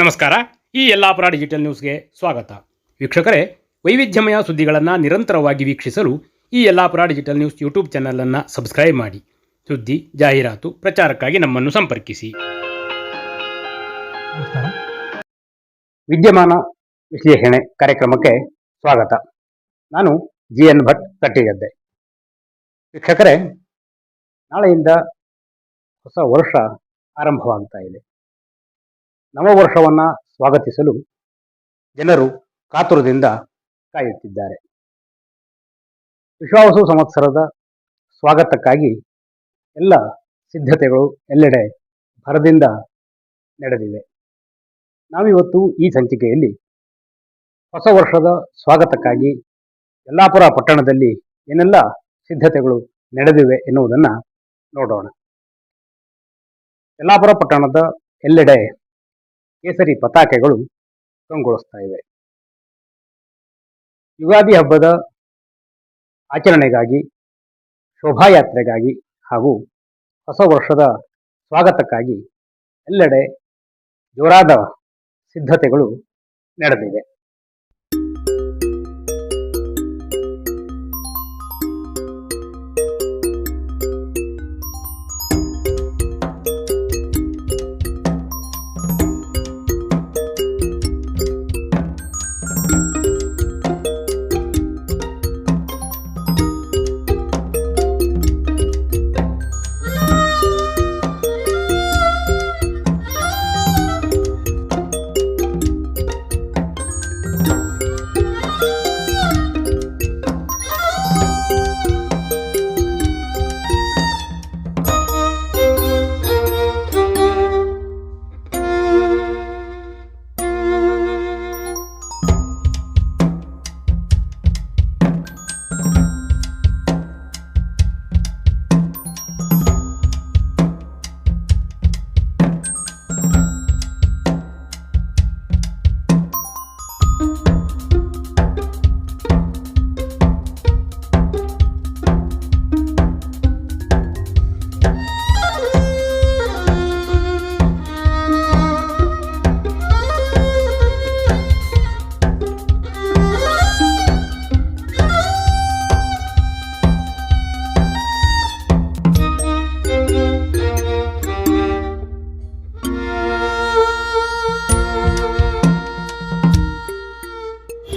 ನಮಸ್ಕಾರ. ಈ ಯಲ್ಲಾಪುರ ಡಿಜಿಟಲ್ ನ್ಯೂಸ್ಗೆ ಸ್ವಾಗತ. ವೀಕ್ಷಕರೇ, ವೈವಿಧ್ಯಮಯ ಸುದ್ದಿಗಳನ್ನು ನಿರಂತರವಾಗಿ ವೀಕ್ಷಿಸಲು ಈ ಯಲ್ಲಾಪುರ ಡಿಜಿಟಲ್ ನ್ಯೂಸ್ ಯೂಟ್ಯೂಬ್ ಚಾನಲನ್ನು ಸಬ್ಸ್ಕ್ರೈಬ್ ಮಾಡಿ. ಸುದ್ದಿ, ಜಾಹೀರಾತು, ಪ್ರಚಾರಕ್ಕಾಗಿ ನಮ್ಮನ್ನು ಸಂಪರ್ಕಿಸಿ. ವಿದ್ಯಮಾನ ವಿಶ್ಲೇಷಣೆ ಕಾರ್ಯಕ್ರಮಕ್ಕೆ ಸ್ವಾಗತ. ನಾನು ಜಿ ಎನ್ ಭಟ್ ಕಟ್ಟಿಗದ್ದೆ ವೀಕ್ಷಕರೇ, ನಾಳೆಯಿಂದ ಹೊಸ ವರ್ಷ ಆರಂಭವಾಗ್ತಾ ಇದೆ. ನವವರ್ಷವನ್ನು ಸ್ವಾಗತಿಸಲು ಜನರು ಕಾತುರದಿಂದ ಕಾಯುತ್ತಿದ್ದಾರೆ. ವಿಶ್ವಾಸ ಸಂವತ್ಸರದ ಸ್ವಾಗತಕ್ಕಾಗಿ ಎಲ್ಲ ಸಿದ್ಧತೆಗಳು ಎಲ್ಲೆಡೆ ಭರದಿಂದ ನಡೆದಿವೆ. ನಾವಿವತ್ತು ಈ ಸಂಚಿಕೆಯಲ್ಲಿ ಹೊಸ ವರ್ಷದ ಸ್ವಾಗತಕ್ಕಾಗಿ ಯಲ್ಲಾಪುರ ಪಟ್ಟಣದಲ್ಲಿ ಏನೆಲ್ಲ ಸಿದ್ಧತೆಗಳು ನಡೆದಿವೆ ಎನ್ನುವುದನ್ನು ನೋಡೋಣ. ಯಲ್ಲಾಪುರ ಪಟ್ಟಣದ ಎಲ್ಲೆಡೆ ಕೇಸರಿ ಪತಾಕೆಗಳು ಕಂಗೊಳಿಸ್ತಾ ಇವೆ. ಯುಗಾದಿ ಹಬ್ಬದ ಆಚರಣೆಗಾಗಿ, ಶೋಭಾಯಾತ್ರೆಗಾಗಿ ಹಾಗೂ ಹೊಸ ವರ್ಷದ ಸ್ವಾಗತಕ್ಕಾಗಿ ಎಲ್ಲೆಡೆ ಜೋರಾದ ಸಿದ್ಧತೆಗಳು ನಡೆದಿವೆ.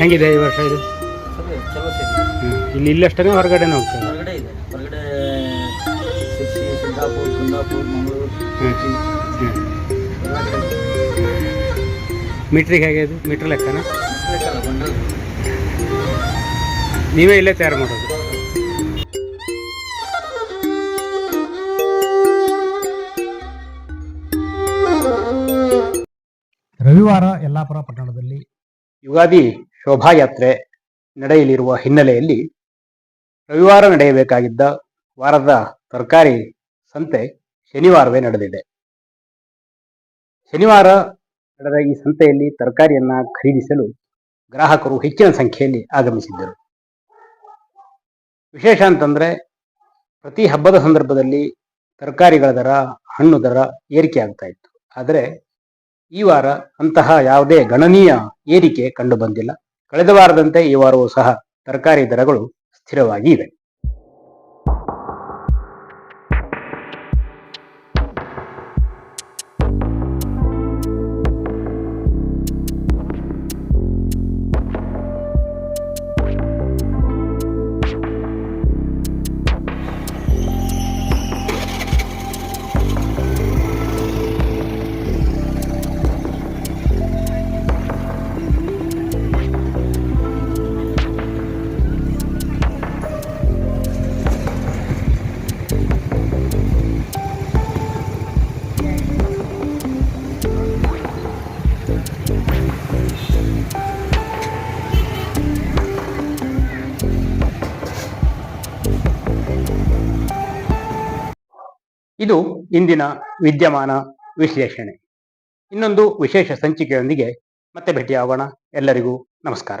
ಹೆಂಗಿದೆ ಈ ವರ್ಷ ಇದು? ಸರಿ, ಚಲೋ ಸಿಗುತ್ತೆ ಇಲ್ಲಿ ಇಲ್ಲಷ್ಟೇ ಹೊರಗಡೆನೇ ಹೋಗ್ತದೆ? ಹೊರಗಡೆ ಇದೆ ಹೊರಗಡೆ ಶಿರ್ಸಿ ಸಿದ್ದಾಪುರ ಕುಂದಾಪುರ ಮಂಗಳೂರು ಹ್ಮ್. ಹ್ಮ್. ಮೀಟ್ರಿಗೆ ಹೇಗೆ ಇದು? ಮೀಟ್ರ್ ಲೆಕ್ಕನ? ನೀವೇ ಇಲ್ಲೇ ತಯಾರು ಮಾಡೋದು? ರವಿವಾರ ಯಲ್ಲಾಪುರ ಪಟ್ಟಣದಲ್ಲಿ ಯುಗಾದಿ ಶೋಭಾಯಾತ್ರೆ ನಡೆಯಲಿರುವ ಹಿನ್ನೆಲೆಯಲ್ಲಿ ರವಿವಾರ ನಡೆಯಬೇಕಾಗಿದ್ದ ವಾರದ ತರಕಾರಿ ಸಂತೆ ಶನಿವಾರವೇ ನಡೆದಿದೆ. ಶನಿವಾರ ನಡೆದ ಈ ಸಂತೆಯಲ್ಲಿ ತರಕಾರಿಯನ್ನ ಖರೀದಿಸಲು ಗ್ರಾಹಕರು ಹೆಚ್ಚಿನ ಸಂಖ್ಯೆಯಲ್ಲಿ ಆಗಮಿಸಿದ್ದರು. ವಿಶೇಷ ಅಂತಂದ್ರೆ ಪ್ರತಿ ಹಬ್ಬದ ಸಂದರ್ಭದಲ್ಲಿ ತರಕಾರಿಗಳ ದರ, ಹಣ್ಣು ದರ ಏರಿಕೆ ಆಗ್ತಾ ಇತ್ತು. ಆದರೆ ಈ ವಾರ ಅಂತಹ ಯಾವುದೇ ಗಣನೀಯ ಏರಿಕೆ ಕಂಡು ಬಂದಿಲ್ಲ. ಕಳೆದ ವಾರದಂತೆ ಈ ವಾರವೂ ಸಹ ತರಕಾರಿ ದರಗಳು ಸ್ಥಿರವಾಗಿ ಇವೆ. ಇದು ಇಂದಿನ ವಿದ್ಯಮಾನ ವಿಶ್ಲೇಷಣೆ. ಇನ್ನೊಂದು ವಿಶೇಷ ಸಂಚಿಕೆಯೊಂದಿಗೆ ಮತ್ತೆ ಭೇಟಿಯಾಗೋಣ. ಎಲ್ಲರಿಗೂ ನಮಸ್ಕಾರ.